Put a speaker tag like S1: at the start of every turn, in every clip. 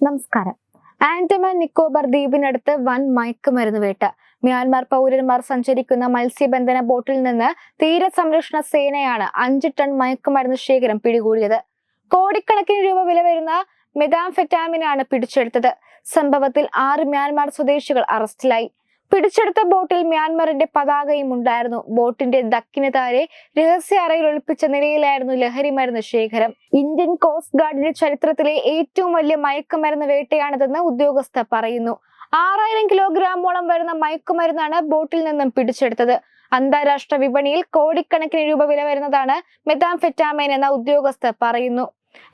S1: നമസ്കാരം. ആൻഡമാൻ നിക്കോബാർ ദ്വീപിനടുത്ത് വൻ മയക്കുമരുന്ന് വേട്ട. മ്യാൻമാർ പൗരന്മാർ സഞ്ചരിക്കുന്ന മത്സ്യബന്ധന ബോട്ടിൽ നിന്ന് തീരസംരക്ഷണ സേനയാണ് അഞ്ച് ടൺ മയക്കുമരുന്ന് ശേഖരം പിടികൂടിയത്. കോടിക്കണക്കിന് രൂപ വില വരുന്ന മെതാംഫെറ്റാമിനാണ് പിടിച്ചെടുത്തത്. സംഭവത്തിൽ ആറ് മ്യാൻമാർ സ്വദേശികൾ അറസ്റ്റിലായി. പിടിച്ചെടുത്ത ബോട്ടിൽ മ്യാൻമറിന്റെ പതാകയും ഉണ്ടായിരുന്നു. ബോട്ടിന്റെ ദക്കിന് താരെ രഹസ്യ അറയിൽ ഒളിപ്പിച്ച നിലയിലായിരുന്നു ലഹരി മരുന്ന് ശേഖരം. ഇന്ത്യൻ കോസ്റ്റ് ഗാർഡിന്റെ ചരിത്രത്തിലെ ഏറ്റവും വലിയ മയക്കുമരുന്ന് വേട്ടയാണിതെന്ന് ഉദ്യോഗസ്ഥർ പറയുന്നു. ആറായിരം കിലോഗ്രാമോളം വരുന്ന മയക്കുമരുന്നാണ് ബോട്ടിൽ നിന്നും പിടിച്ചെടുത്തത്. അന്താരാഷ്ട്ര വിപണിയിൽ കോടിക്കണക്കിന് രൂപ വില വരുന്നതാണ് മെതാംഫെറ്റാമൈൻ എന്ന ഉദ്യോഗസ്ഥർ പറയുന്നു.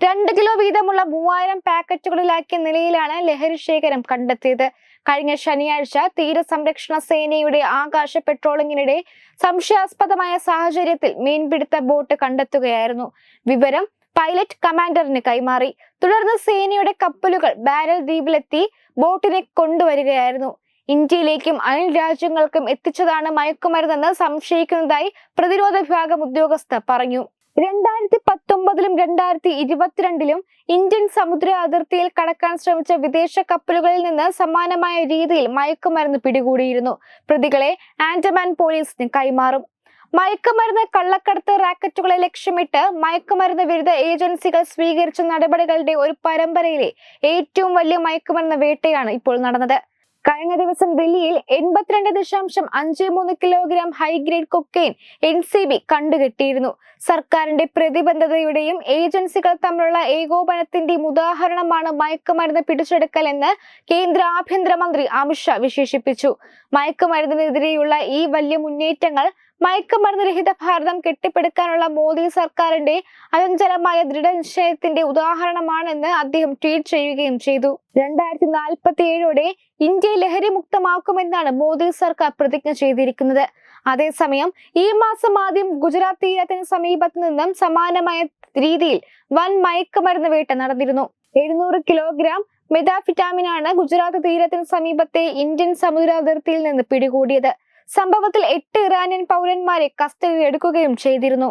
S1: രണ്ട് കിലോ വീതമുള്ള മൂവായിരം പാക്കറ്റുകളിലാക്കിയ നിലയിലാണ് ലഹരി ശേഖരം കണ്ടെത്തിയത്. കഴിഞ്ഞ ശനിയാഴ്ച തീരസംരക്ഷണ സേനയുടെ ആകാശ പെട്രോളിങ്ങിനിടെ സംശയാസ്പദമായ സാഹചര്യത്തിൽ മീൻപിടുത്ത ബോട്ട് കണ്ടെത്തുകയായിരുന്നു. വിവരം പൈലറ്റ് കമാൻഡറിന് കൈമാറി. തുടർന്ന് സേനയുടെ കപ്പലുകൾ ബാരൽ ദ്വീപിലെത്തി ബോട്ടിനെ കൊണ്ടുവരികയായിരുന്നു. ഇന്ത്യയിലേക്കും അയൽ രാജ്യങ്ങൾക്കും എത്തിച്ചതാണ് മയക്കുമരുന്നെന്ന് സംശയിക്കുന്നതായി പ്രതിരോധ വിഭാഗം ഉദ്യോഗസ്ഥർ പറഞ്ഞു. രണ്ടായിരത്തി പത്തൊമ്പതിലും രണ്ടായിരത്തി ഇരുപത്തിരണ്ടിലും ഇന്ത്യൻ സമുദ്ര അതിർത്തിയിൽ കടക്കാൻ ശ്രമിച്ച വിദേശ കപ്പലുകളിൽ നിന്ന് സമാനമായ രീതിയിൽ മയക്കുമരുന്ന് പിടികൂടിയിരുന്നു. പ്രതികളെ ആൻഡമാൻ പോലീസിന് കൈമാറും. മയക്കുമരുന്ന് കള്ളക്കടത്ത് റാക്കറ്റുകളെ ലക്ഷ്യമിട്ട് മയക്കുമരുന്ന് വിരുദ്ധ ഏജൻസികൾ സ്വീകരിച്ച നടപടികളുടെ ഒരു പരമ്പരയിലെ ഏറ്റവും വലിയ മയക്കുമരുന്ന് വേട്ടയാണ് ഇപ്പോൾ നടന്നത്. കഴിഞ്ഞ ദിവസം ദില്ലിയിൽ എൺപത്തിരണ്ട് ദശാംശം അഞ്ച് മൂന്ന് kilogram high grade cocaine N C B കണ്ടുകെട്ടിയിരുന്നു. സർക്കാരിന്റെ പ്രതിബദ്ധതയുടെയും ഏജൻസികൾ തമ്മിലുള്ള ഏകോപനത്തിന്റെയും ഉദാഹരണമാണ് മയക്കുമരുന്ന് പിടിച്ചെടുക്കൽ എന്ന് കേന്ദ്ര ആഭ്യന്തരമന്ത്രി അമിത്ഷാ വിശേഷിപ്പിച്ചു. മയക്കുമരുന്നിനെതിരെയുള്ള ഈ വലിയ മുന്നേറ്റങ്ങൾ മയക്കുമരുന്ന് രഹിത ഭാരതം കെട്ടിപ്പടുക്കാനുള്ള മോദി സർക്കാരിന്റെ അചഞ്ചലമായ ദൃഢനിശ്ചയത്തിന്റെ ഉദാഹരണമാണെന്ന് അദ്ദേഹം ട്വീറ്റ് ചെയ്യുകയും ചെയ്തു. രണ്ടായിരത്തി നാൽപ്പത്തി ഏഴോടെ ഇന്ത്യയെ ലഹരി മുക്തമാക്കുമെന്നാണ് മോദി സർക്കാർ പ്രതിജ്ഞ ചെയ്തിരിക്കുന്നത്. അതേസമയം ഈ മാസം ആദ്യം ഗുജറാത്ത് തീരത്തിന് സമീപത്ത് നിന്നും സമാനമായ രീതിയിൽ വൻ മയക്കുമരുന്ന് വേട്ട നടന്നിരുന്നു. എഴുന്നൂറ് കിലോഗ്രാം മെതാഫിറ്റാമിനാണ് ഗുജറാത്ത് തീരത്തിന് സമീപത്തെ ഇന്ത്യൻ സമുദ്ര അതിർത്തിയിൽ നിന്ന് പിടികൂടിയത്. സംഭവത്തിൽ എട്ട് ഇറാനിയൻ പൗരന്മാരെ കസ്റ്റഡിയിൽ എടുക്കുകയും ചെയ്തിരുന്നു.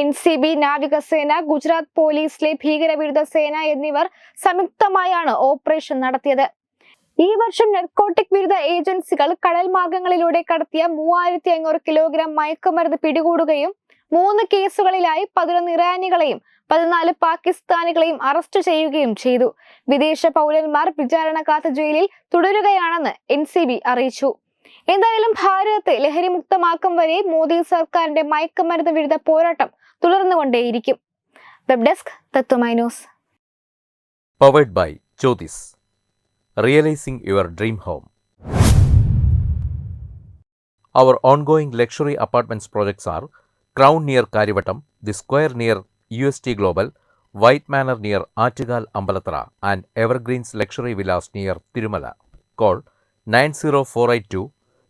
S1: എൻ സി ബി നാവികസേന ഗുജറാത്ത് പോലീസിലെ ഭീകരവിരുദ്ധ സേന എന്നിവർ സംയുക്തമായാണ് ഓപ്പറേഷൻ നടത്തിയത്. ഈ വർഷം നെർക്കോട്ടിക് വിരുദ്ധ ഏജൻസികൾ കടൽ മാർഗങ്ങളിലൂടെ കടത്തിയ മൂവായിരത്തി അഞ്ഞൂറ് കിലോഗ്രാം മയക്കുമരുന്ന് പിടികൂടുകയും മൂന്ന് കേസുകളിലായി പതിനൊന്ന് ഇറാനികളെയും പതിനാല് പാകിസ്ഥാനികളെയും അറസ്റ്റ് ചെയ്യുകയും ചെയ്തു. വിദേശ പൗരന്മാർ വിചാരണ കാത്ത ജയിലിൽ തുടരുകയാണെന്ന് എൻ അറിയിച്ചു. എന്തായാലും ഭാരതത്തെ ലഹരി മുക്തമാക്കും വരെ മോദി സർക്കാരിന്റെ മയക്കുമരുന്ന് വിരുദ്ധ പോരാട്ടം തുടർന്നുകൊണ്ടേയിരിക്കും web desk Tatwamayi
S2: powered by Jyothis realising your dream home Our ongoing luxury apartments projects are Crown near Karivattam, The Square near UST Global, White Manor near Attigal Ambalatra, and Evergreens Luxury Villas near